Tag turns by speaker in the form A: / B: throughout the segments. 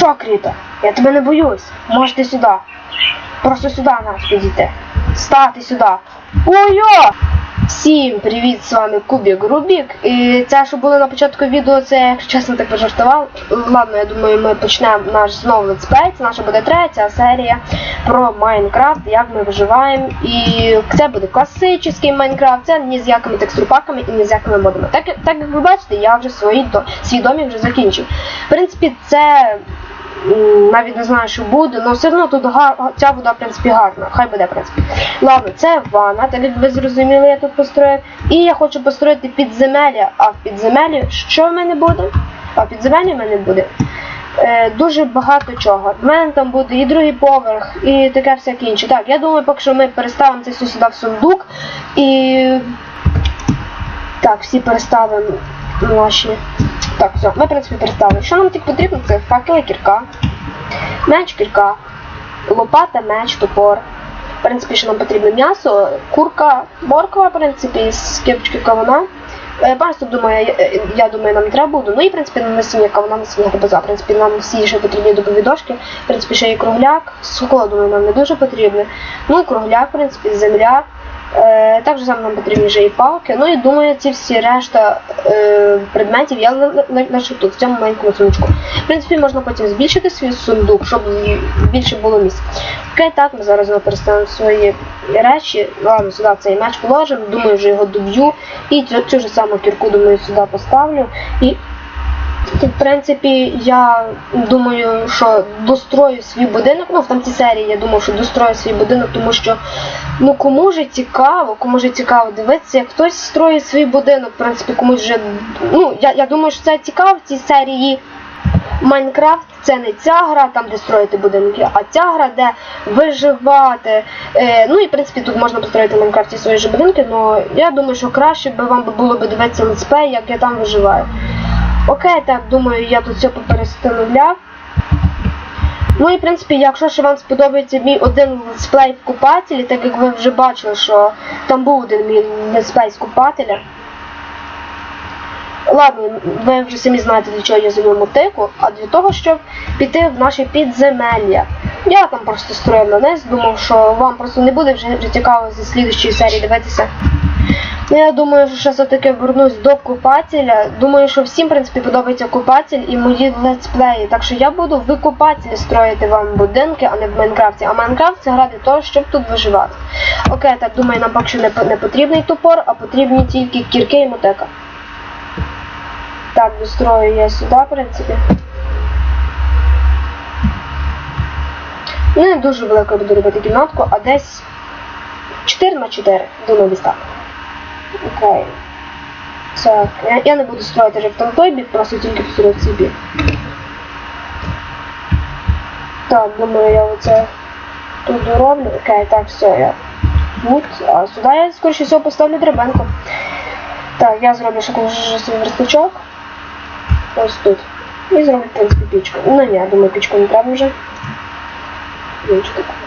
A: Що, Кріто? Я тебе не боюсь. Можете сюди. Просто сюди нас підійти. Стати сюди. Ой-о! Всім привіт, з вами Кубік Рубік. І це, що було на початку відео, це, якщо чесно, так пожартував. Ладно, я думаю, ми почнемо наш знову летсплей. Це наша буде третя серія про Майнкрафт, як ми виживаємо. І це буде класичний Майнкрафт, це ні з якими текстурпаками і ні з якими модами. Так, так як ви бачите, я вже свої, до- свій домік вже закінчив. В принципі, це навіть не знаю, що буде, але все одно тут гар... ця вода, в принципі, гарна. Хай буде, в принципі. Ладно, це ванна, так як ви зрозуміли, я тут построїв. І я хочу построїти підземелля, а в підземеллі що в мене буде? А в підземеллі в мене буде е, дуже багато чого. В мене там буде і другий поверх, і таке всяке інше. Так, я думаю, поки що ми переставимо це все сюди в сундук і. Так, всі переставимо наші. Так, все, ми, в принципі, переставили. Що нам тільки потрібно? Це факели, кірка, меч, кірка, лопата, меч, топор. В принципі, що нам потрібно м'ясо, курка, морква, в принципі, з кипочки кавуна. Е, Пасту, думаю, я, е, я думаю, нам треба буде. Ну і в принципі на насіння кавуна, насіння гарбуза. В принципі, нам всі ще потрібні добові дошки. В принципі, ще є кругляк. Сухо, думаю, нам не дуже потрібно. Ну, і кругляк, в принципі, земля. Е, також саме нам потрібні вже і палки. Ну і думаю, ці всі решта е, предметів я ли- ли- лишу тут, в цьому маленькому сундучку. В принципі, можна потім збільшити свій сундук, щоб більше було місця. Окей, так, ми зараз використаємо свої речі. Ладно, сюди цей меч положимо, думаю, вже його доб'ю. І цю, цю ж саму кірку, думаю, сюди поставлю. І в принципі, я думаю, що дострою свій будинок. Ну, в тамтій серії я думав, що дострою свій будинок, тому що ну кому ж цікаво, кому ж цікаво дивитися, як хтось строїть свій будинок, в принципі, комусь вже. Ну, я, я думаю, що це цікаво в цій серії. Майнкрафт це не ця гра, там де строїти будинки, а ця гра, де виживати. Е, ну і в принципі тут можна построїти в Майнкрафті свої ж будинки, але я думаю, що краще би вам було б дивитися летсплей, як я там виживаю. Окей, так, думаю, я тут все поперестановляв. Ну і в принципі, якщо ще вам сподобається мій один летсплей в купателі, так як ви вже бачили, що там був один мій летсплей з купателя. Ладно, ви вже самі знаєте, для чого я завів мотику, а для того, щоб піти в наше підземелля. Я там просто строїв на низ, думав, що вам просто не буде вже цікаво зі слідчої серії дивитися. Ну, я думаю, що ще все-таки вернусь до купателя. Думаю, що всім, в принципі, подобається купатель і мої летсплеї. Так що я буду в купателі строїти вам будинки, а не в Майнкрафті. А Майнкрафт це гра для того, щоб тут виживати. Окей, так думаю, нам поки що не, не потрібний топор, а потрібні тільки кірки і мотека. Так, дострою я сюди, в принципі. Ну, Не дуже велико буду робити кімнатку, а десь 4 на 4, думаю, десь так. Окей. Так, я, не буду строїти вже той бік, просто тільки построю цей бік. Так, думаю, я оце тут дороблю. Окей, так, все, я тут. А сюди я скоріше всього поставлю драбинку. Так, я зроблю ще вже свій верстачок. Ось тут. І зроблю, в принципі, пічку. Ну ні, я думаю, пічку не треба вже. Іншу таку.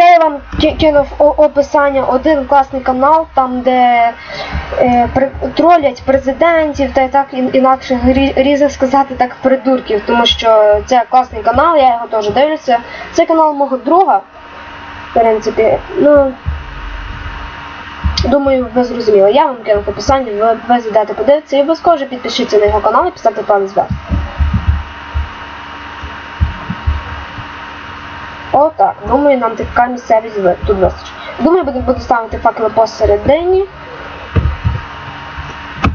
A: Ще я вам кинув описання один класний канал, там де е, тролять президентів та й так інакше різно сказати так придурків, тому що це класний канал, я його теж дивлюся. Це канал мого друга, в принципі, ну. Думаю, ви зрозуміли. Я вам кинув описання, ви, зайдете подивитися і обов'язково підпишіться на його канал і поставте палець вверх. Отак. Думаю, нам така місцевість тут вистачить. Думаю, буду, буду ставити факели посередині.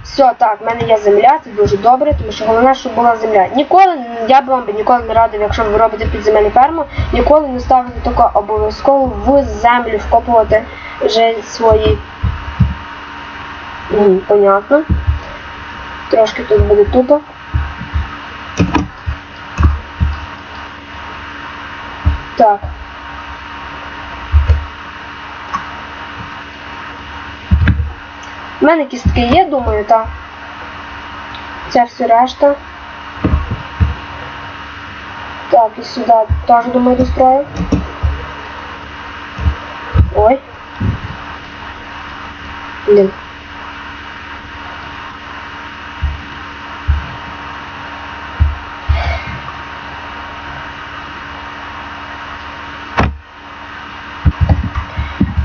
A: Все, так, в мене є земля, це дуже добре, тому що головне, щоб була земля. Ніколи, я б вам ніколи не радив, якщо ви робите підземельну ферму, ніколи не ставити тако обов'язково в землю вкопувати вже свої. Понятно. Трошки тут буде тупо. Так. У мене кістки є, думаю, так. Це все решта. Так, і сюди теж думаю дострою. Ой. Блін.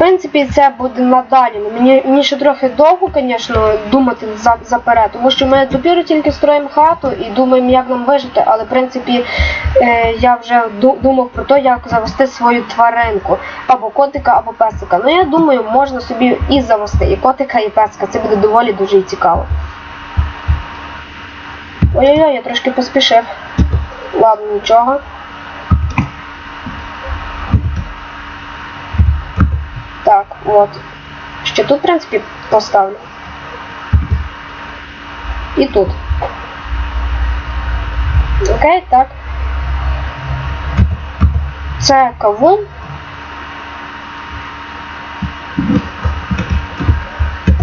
A: Принципі, це буде надалі. Ну, Мені, мені ще трохи довго, звісно, думати за, заперед, тому що ми допіру тільки строїмо хату і думаємо, як нам вижити, але в принципі е, я вже думав про те, як завести свою тваринку, або котика, або песика. Ну я думаю, можна собі і завести і котика, і песика. Це буде доволі дуже цікаво. Ой-ой-ой, я трошки поспішив. Ладно, нічого. Так, от. Ще тут, в принципі, поставлю. І тут. Окей, так. Це кавун.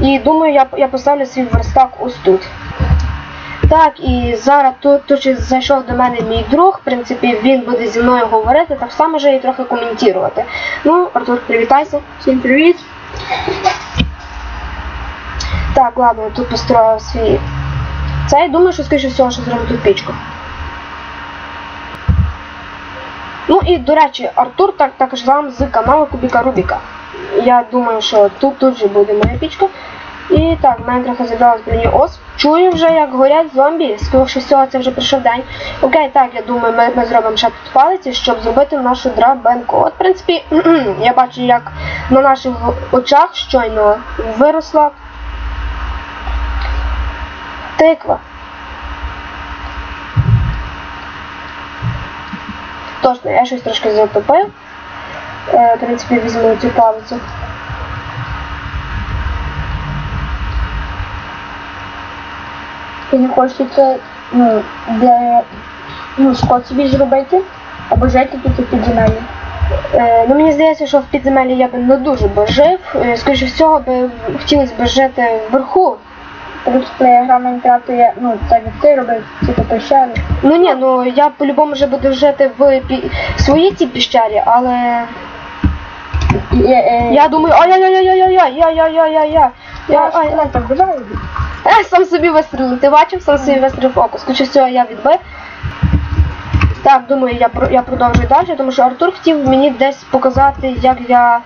A: І думаю, я, я поставлю свій верстак ось тут. Так, і зараз тут, тут зайшов до мене мій друг, в принципі, він буде зі мною говорити, так само може і трохи коментувати. Ну, Артур, привітайся.
B: Всім привіт!
A: Так, ладно, я тут построїв свій. Це я думаю, що скоріше всього, що зроблю тут пічку. Ну і до речі, Артур так, також вам з каналу Кубіка Рубіка. Я думаю, що тут тут же буде моя пічка. І так, в мене трохи зібралось броні ос. Чую вже, як горять зомбі, скоріше всього, це вже прийшов день. Окей, так, я думаю, ми, ми зробимо ще тут палиці, щоб зробити нашу драбенку. От, в принципі, я бачу, як на наших очах щойно виросла Тиква. Точно, я щось трошки затопив. Е, в принципі, візьму цю палицю.
B: Ти не хочеш це ну, для ну, скот собі зробити? Або жити тут у підземелі?
A: Е, ну, мені здається, що в підземелі я би не дуже би жив. Е, скоріше всього, би хотілося б жити вверху.
B: Просто коли я грав Майнкрафт, я, ну, так як ти робив, типу пещери.
A: Ну ні, ну я по-любому вже буду жити в пі- своїй цій піщері, але
B: І, е,
A: я думаю, ай-яй-яй-яй-яй-яй-яй-яй-яй. Я, ай, ай.
B: так бажаю.
A: Е, сам собі вистрілив. Ти бачив, сам собі вистрілив око. Скоріше всього, я відбив. Так, думаю, я про- я продовжую далі, тому що Артур хотів мені десь показати, як я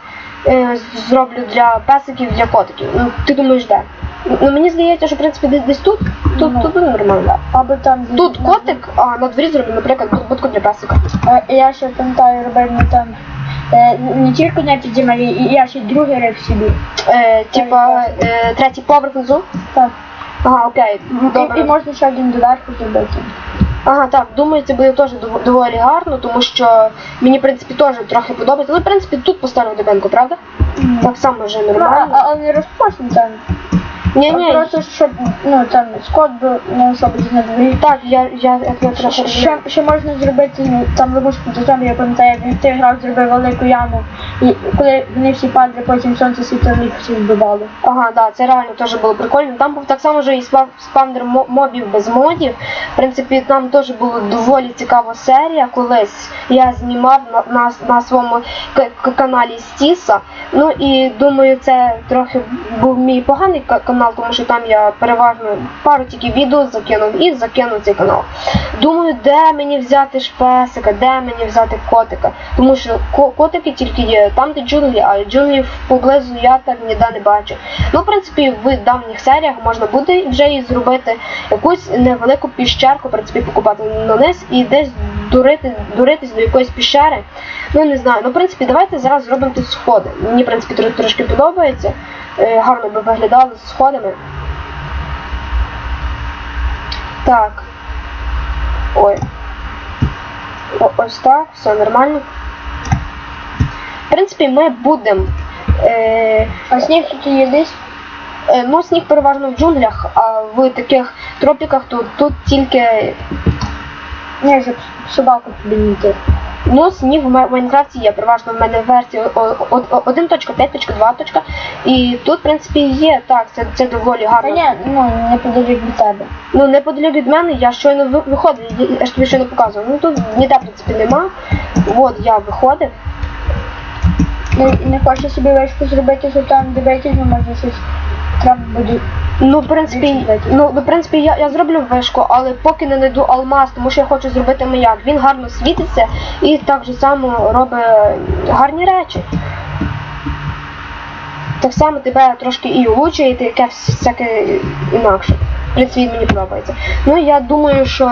A: е, зроблю для песиків, для котиків. Ну, ти думаєш, де? Ну мені здається, що в принципі десь, десь тут, тут,
B: Ну.
A: тут буде нормально.
B: Або там
A: Тут котик, а на дворі зроблю, наприклад, будку для песика.
B: Е, Я ще пам'ятаю, робив не там. е, Не тільки на підземелі, я ще другий рив собі.
A: Е, типа е, третій поверх внизу.
B: Так.
A: Ага, окей.
B: І, і можна ще один доверху зробити.
A: Ага, так, думаю, це буде теж дов- доволі гарно, тому що мені, в принципі, теж трохи подобається. Але, в принципі, тут поставив дебенку, правда? Так само вже
B: Ну, а,
A: нормально.
B: а, але не розпочне там.
A: Ні,
B: А
A: ні,
B: Просто щоб ну там скот був, ну щоб на дворі.
A: так, я, я, я, я трохи
B: Ще, ще можна зробити ну, там ловушку до зомбі, я пам'ятаю, як ти грав, зробив велику яму. І коли вони всі падали, потім сонце світило їх всіх вбивало.
A: Ага, да, це реально теж було прикольно. Там був так само вже і спав- спавнер мо- мобів без модів. В принципі, там теж була доволі цікава серія колись. Я знімав на, на, на своєму каналі Стіса. Ну і думаю, це трохи був мій поганий ка- канал, тому що там я переважно пару тільки відео закинув і закинув цей канал. Думаю, де мені взяти шпесика, де мені взяти котика. Тому що ко- котики тільки є там, де джунглі, а джунглів поблизу я так ніде не бачу. Ну, в принципі, в давніх серіях можна буде вже і зробити якусь невелику піщерку, в принципі, покупати на низ і десь дурити, дуритись до якоїсь піщери. Ну не знаю. Ну, в принципі, давайте зараз зробимо тут сходи. Мені, в принципі, тр- трошки подобається. Е, гарно би виглядали з сходами. Так. Ой. О, ось так, все нормально. В принципі, ми будемо. Е,
B: А сніг тут є десь.
A: Е, Ну, сніг переважно в джунглях, а в таких тропіках тут, тут тільки.
B: Ні, щоб собаку тобі.
A: Ну, сніг в Майнкрафті є, переважно в мене о- о- 1.5.2. І тут, в принципі, є, так, це, це доволі
B: Та
A: гарно.
B: ні, ну не подалік від тебе.
A: Ну, неподалік від мене, я щойно ви- виходив, я- ж тобі щойно показував. Ну тут ніде, в принципі, нема. От я виходив.
B: Не, не хочеш собі вишку зробити, що там дивитись, ну може щось треба буде.
A: Ну, в принципі, ну, в принципі, я, я зроблю вишку, але поки не знайду алмаз, тому що я хочу зробити маяк. Він гарно світиться і так же само робить гарні речі. Так само тебе трошки і улучшує, і таке всяке інакше. В принципі, мені подобається. Ну, я думаю, що.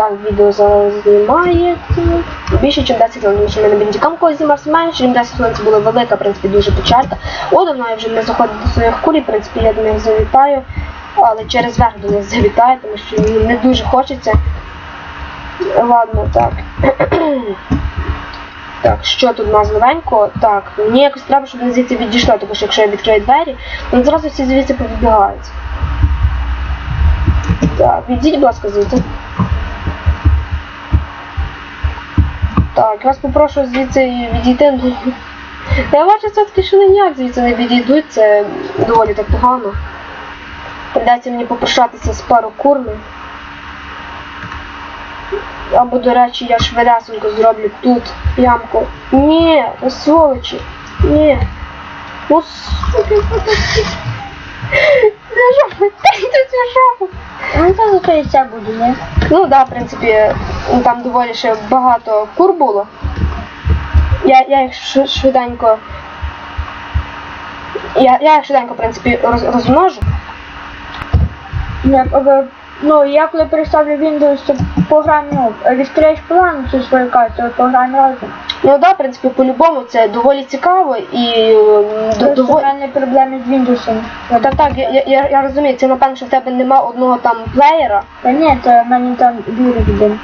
A: Так, відео зараз знімає. Більше, ніж 10 хвилин, що мене бендікам когось знімався менше, ніж 10 хвилин це була велика, в принципі, дуже печалька. О, давно я вже не заходив до своїх кулі, в принципі, я до них завітаю, але через верх до них завітаю, тому що не дуже хочеться. Ладно, так. Так, що тут у нас новенького? Так, мені якось треба, щоб вони звідси відійшли, тому що якщо я відкрию двері, вони зразу всі звідси повідбігають. Так, відійдіть, будь ласка, звідси. Так, вас попрошу звідси відійти. Я бачу все-таки, що ніяк звідси не відійдуть, це доволі так погано. Придеться мені попрощатися з пару курми. Або, до речі, я швидесенько зроблю тут ямку. Ні, сволочі. Ні. Ну суки, Це жопа.
B: Ну це зато буде, ні?
A: Ну да, в принципі, ну, там доволі ще багато кур було. Я, я їх швиденько. Я, я їх швиденько, в принципі, роз, розмножу.
B: Я, ну, я коли переставлю Windows, то програмі, ну, відкриєш план цю свою карту, програмі разом.
A: Ну да, в принципі, по-любому це доволі цікаво і до-
B: Просто в
A: доволі.
B: мене проблеми з Windows.
A: Так, так, я, я- я, розумію, це напевно, що в тебе нема одного там плеєра,
B: Та ні, то в мене там вірус один.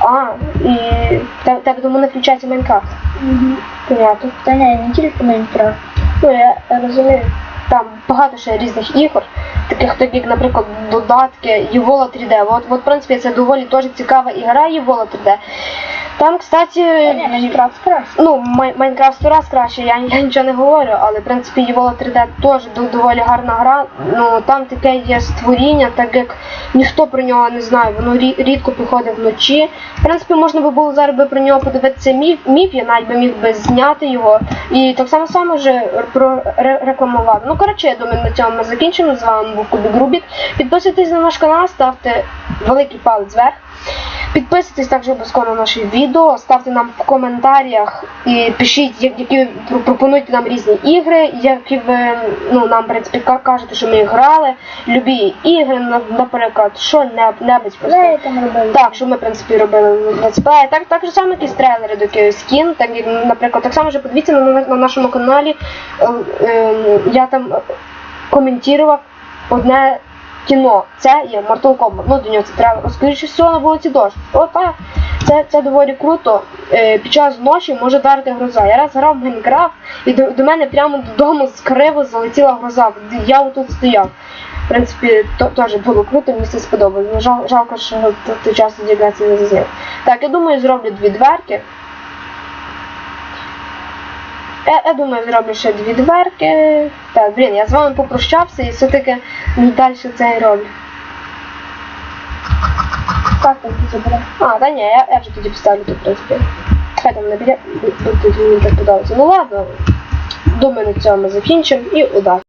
A: а, і в в тебе тому не включається Майнкрафт.
B: Угу.
A: Понятно.
B: Та ні, не тільки Майнкрафт.
A: Ну, я розумію. Там багато ще різних ігор, таких так, як, наприклад, додатки Євола 3D. От, от, в принципі, це доволі теж цікава ігра Євола 3D. Там, кстати,
B: ні, Майнкрафт краще.
A: ну, Май- Майнкрафт сто раз краще, я, я нічого не говорю, але в принципі Євола 3D теж до- доволі гарна гра. Ну там таке є створіння, так як ніхто про нього не знає, воно рі- рідко приходить вночі. В принципі, можна би було зараз би про нього подивитися міф, міф я навіть би міг би зняти його і так само само вже про ре- рекламувати. Ну коротше, я думаю, на цьому ми закінчимо. З вами був Кубік Рубік. Підписуйтесь на наш канал, ставте великий палець вверх. Підписуйтесь також обов'язково на наші відео, ставте нам в коментарях і пишіть, які ви про- пропонуєте нам різні ігри, які ви ну, нам в принципі кажете, що ми грали, любі ігри, наприклад, що не- небудь просто. Так, що ми, в принципі, робили летсплеї. Так, так же само якісь трейлери до якихось кін, так наприклад, так само вже подивіться на, на, на нашому каналі. е, е, я там е, коментував одне кіно. Це є Mortal Kombat. Ну, до нього це треба. Скоріше всього на вулиці дощ. О, так. Це, це доволі круто. Е, під час ночі може вдарити гроза. Я раз грав в Майнкрафт, і до, до мене прямо додому з криво залетіла гроза. Я отут стояв. В принципі, то теж було круто, мені це сподобалось. Ну, жал, жалко, що той час тоді не зазняв. Так, я думаю, зроблю дві дверки. Я, я думаю, зроблю ще дві дверки. Так, блін, я з вами попрощався і все-таки далі це і роблю.
B: Так, так, забере.
A: А, та ні, я, я вже тоді поставлю тут, принципі. Хай там бо тут мені так подобається. Ну ладно, думаю, на цьому закінчимо і удачі.